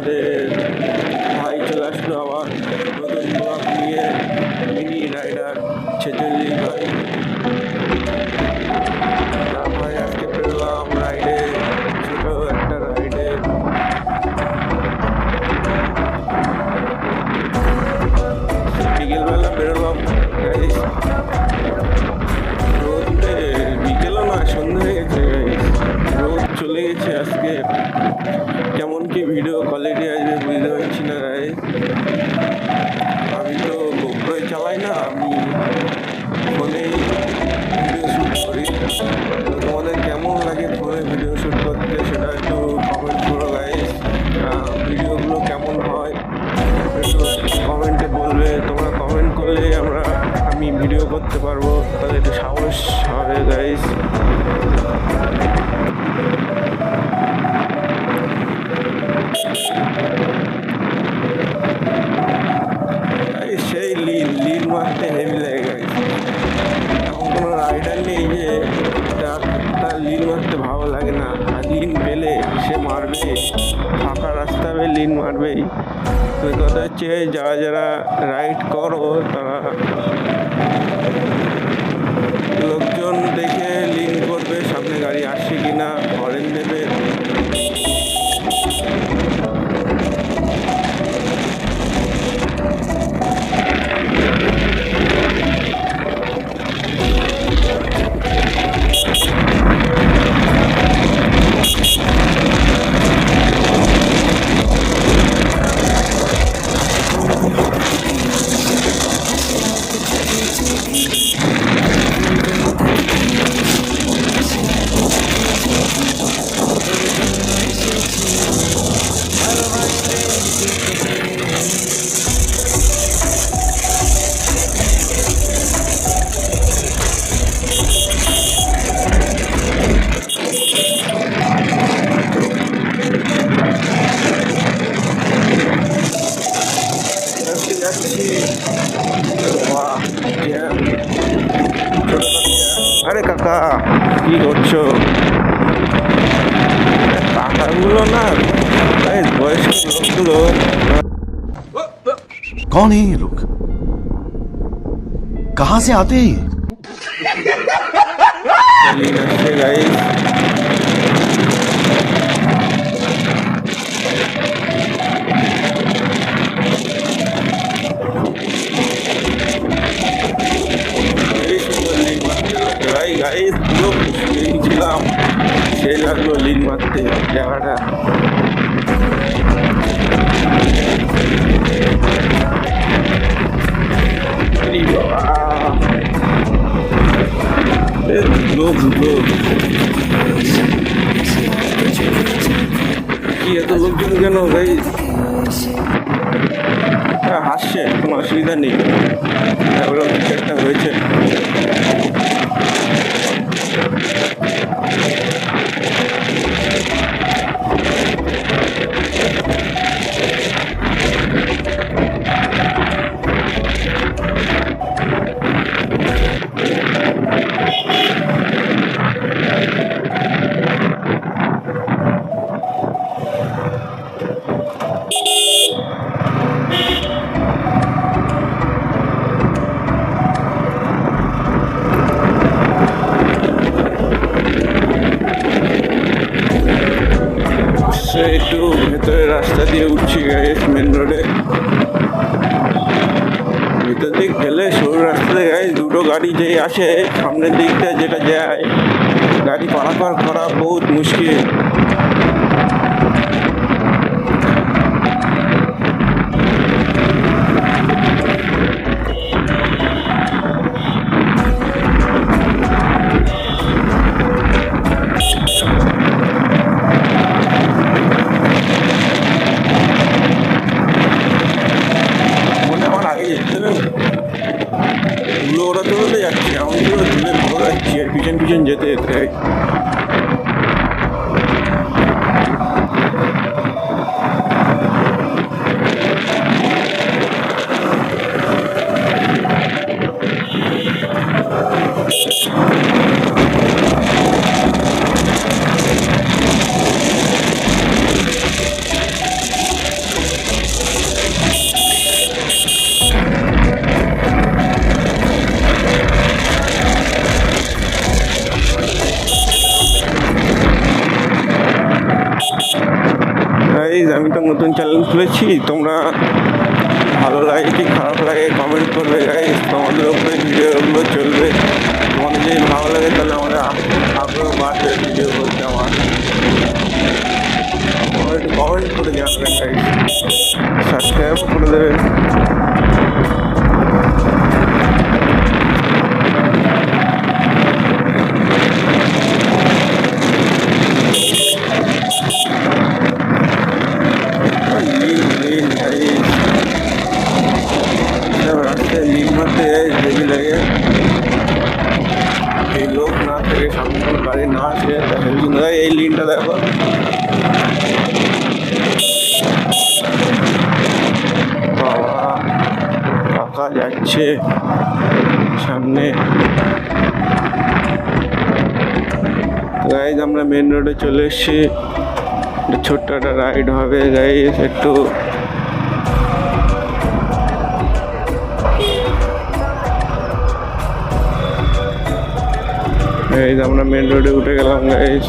আমাদের কেমন কি মারতে ভালো লাগে না। লিন পেলে সে মারবে, ফাঁকা রাস্তা লিন মারবেই কথা হচ্ছে যারা যারা রাইড করো তারা। লোকজন দেখে লিন আরে কাকা কি করছো কাকাগুলো না এই বয়স্ক লোকগুলো कौन है ये लोग कहां से आते हैं লাগল লিন মারতে জায়গাটা লোক লোক কি এত লোকজন কেন ভাই হাসছে কোনো অসুবিধা নেই ওরকম কিছু একটা হয়েছে দিয়ে উঠছি গায়ে মেন রোডে ভিতর দিক গেলে সরু রাস্তাতে গাইস দুটো গাড়ি যে আসে, সামনের দিকটা যেটা যায়, গাড়ি পারাপার করা বহুত মুশকিল। पिजन पिजन जेते আমি তো নতুন চ্যানেল খুলেছি, তোমরা ভালো লাগে কি খারাপ লাগে কমেন্ট করবে গাইজ তোমাদের উপরে ভিডিওগুলো চলবে। তোমাদের যদি ভালো লাগে তাহলে আমাদের আগ্রহ বাড়বে ভিডিও করতে আমার। একটু কমেন্ট করে জানাবেন গাইজ সাবস্ক্রাইব করে দেবেন। যাচ্ছে সামনে। গাইজ আমরা মেন রোডে চলে এসেছি। ছোট্ট একটা রাইড হবে গাইজ একটু। আমরা মেন রোডে উঠে গেলাম গাইজ